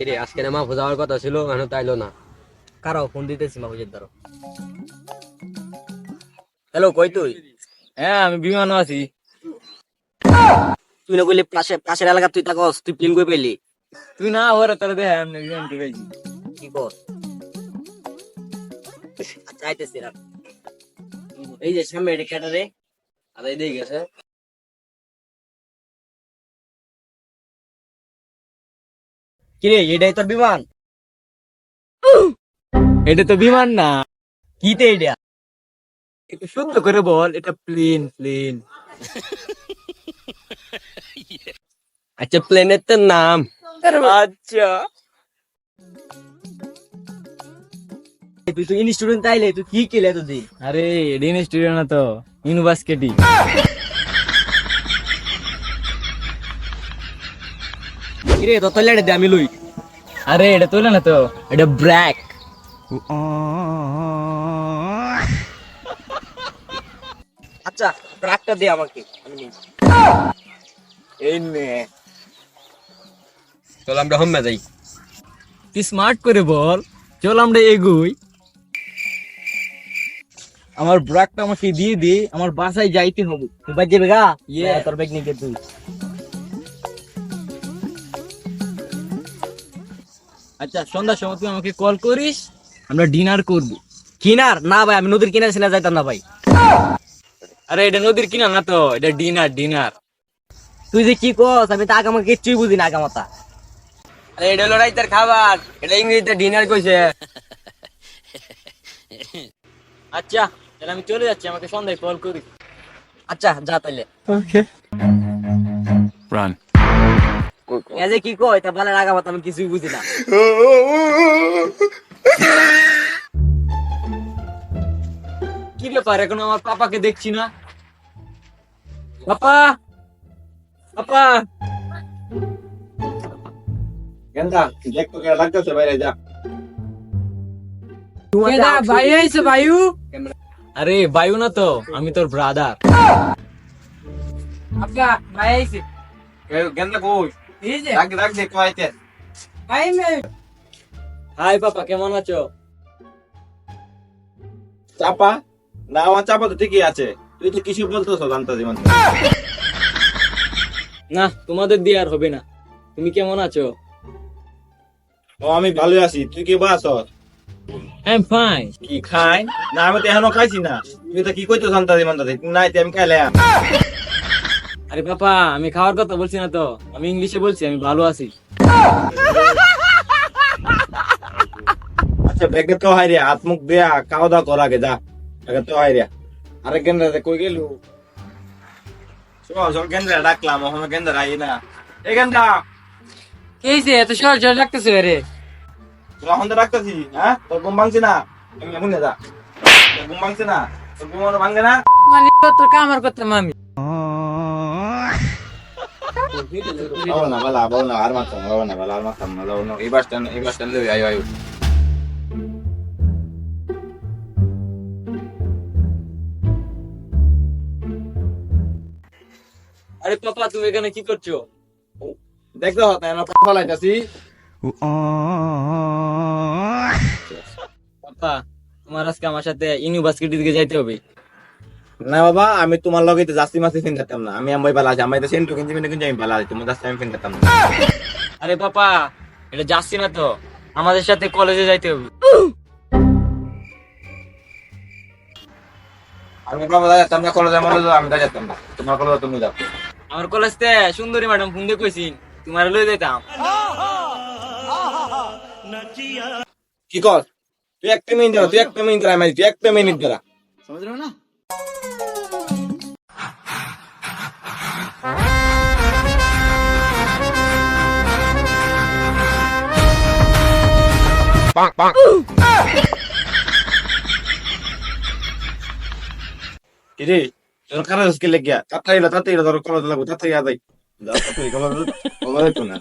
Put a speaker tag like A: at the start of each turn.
A: কিরে আজকে না মাহফুজ যাওয়ার কথা ছিল এখন তাইলো না।
B: কারও ফোন দিতেছি মাহফুজের দ্বারা। হ্যালো কই তুই?
C: হ্যাঁ আমি বিমানও আছি।
B: তুই না কইলি পাশে পাশের এলাকা তুই থাকস তুই প্লেন কই পেলি
C: তুই না ওরা তাহলে দেখে আমি বিমান কে পেয়েছি
B: কি কর আচ্ছা আইতেছি এই যে সামনে এটা ক্যাটারে
A: আর এই দিকে গেছে।
B: কিরে এটাই তোর বিমান?
C: এটা তো বিমান না।
B: কিতে এটা?
C: একটু সত্য করে বল এটা প্লেন প্লেন
A: আচ্ছা প্লেনের তো নাম।
C: আচ্ছা।
B: তুই তো ইনস্টুডেন্ট তাইলে তুই কি কেলে তুই
C: আরে ডিন স্টুডিও না তো ইউনিভার্সিটি
B: কিরে তো তাইলে এটা আমি লই।
C: আরে এটা তোলে না তো। এটা ব্র্যাক
B: আচ্ছা ট্রাকটা দে আমাকে আমি
C: এই নে।
A: চল আমরা হোমে যাই।
C: তুই স্মার্ট করে বল। চল আমরা এগোই। আমার ব্র্যাকটা আমাকে দিয়ে দে আমার বাসায় যাইতে হবে।
B: তুই বাদ যাবে গা।
C: Yeah.
B: তোর ব্যাগ নিয়ে তুই।
C: আচ্ছা সন্ধ্যার সময় তুই আমাকে কল করিস আমরা ডিনার করব।
B: কিনার? না ভাই আমি নদীর কিনার ছিল যাইতাম না ভাই।
C: আরে এটা নদীর কিনার না তো এটা ডিনার ডিনার
B: তুই যে কি কস আমি তো আগামা কিচ্ছুই বুঝি না আগামাতা
A: আরে এটা হলো রাইতের খাবার এটা ইংরেজিতে ডিনার কইছে।
C: আচ্ছা তাহলে আমি চলে যাচ্ছি আমাকে সন্ধ্যায় কল করিস।
B: আচ্ছা যা তাইলে।
D: Run.
B: এ যে কি কয় তা বলার আগামাতা আমি কিছুই বুঝি না।
C: কি ব্যাপার এখন আমার পাপাকে দেখছি না? পাপা! পাপা!
E: গেন্দা দেখ তো কেমন লাগতেছে বাইরে যা।
C: ভাই আইছে বায়ু আরে বায়ু না তো আমি তোর ব্রাদার আপা ভাই আইছে।
E: গেন্দা কই?
C: এই যে।
E: ডাক ডাক দে কয়তে।
C: হাই পাপা কেমন আছো?
E: চাপা? না আমার চাপা তো ঠিকই আছে। তুই তো কিছু বলতেছ জানতা জীবন
C: না তোমাদের দিয়ে আর হবে না। তুমি কেমন আছো?
E: ও আমি ভালো আছি। তুই কি বাস
C: আই এম ফাইন
E: কি খাই? না আমি তো এখনও খাইছি না। তুই তো কি কইতো জানতা জীবন নাই তো আমি খাইলে
C: আরে পাপা আমি খাওয়ার কথা বলছি না তো। আমি ইংলিশে বলছি আমি ভালো আছি।
E: আচ্ছা ব্যাগে তো হাই রে হাত মুখ দেয়া খাওয়া দাওয়া কর আগে যা। আগে তো হাই রে। আরে গেন্দা কই গেলু? গেন্দা ডাকলাম ওখানে গেন্দা রাই না। এ গেন্দা
C: কেছে এত সর সর লাগতেছে রে
E: তোরা হন্দা রাখতেছি হ্যাঁ? তোর ঘুম ভাঙছে না? আমি এখন যা। ঘুম ভাঙছে না? তোর ঘুম আর না?
C: মানে তোর কামার করতে মামি
E: মাতাম বাবা না বালা আর মাতাম না যাও না এই বাস স্ট্যান্ড এই বাস স্ট্যান্ড লই আয়ো আয়ো
C: আরে পাপা তুমি এখানে কি করছ?
E: দেখতে হতো না? পাপা লাইতাছি
C: পাপা তোমার আজকে আমার সাথে ইউনিভার্সিটি দিকে যাইতে হবে।
E: না বাবা আমি তোমার লগে তো জাস্তি মাসি ফিন করতাম না। আমি আমি বালা আছি আমি তো সেন্টু কিনছি মিনে কিনছি আমি বালা আছি তোমার জাস্তি আমি ফিন করতাম না।
C: আরে পাপা এটা যাচ্ছি না তো। আমাদের সাথে কলেজে যাইতে হবে।
E: আমি বাবা যেতাম না কলেজে মনে আমি দাদা যেতাম না। তোমার কলেজে তুমি যাও।
C: আমার কলেজ তে সুন্দরী ম্যাডাম ফোন দিয়ে কইছিন তোমার লই যাইতাম।
E: কি কর? তুই একটা মিনিট দাঁড়া তুই একটা মিনিট দাঁড়া তুই একটা মিনিট দাঁড়া কিরে তোর কারা আজকে লেগে তাড়াতাড়ি এলো, তাড়াতাড়ি এলো, তোর কলেজে লাগবো আয় যাই যাও তাড়াতাড়ি কলেজে কলেজে তো না।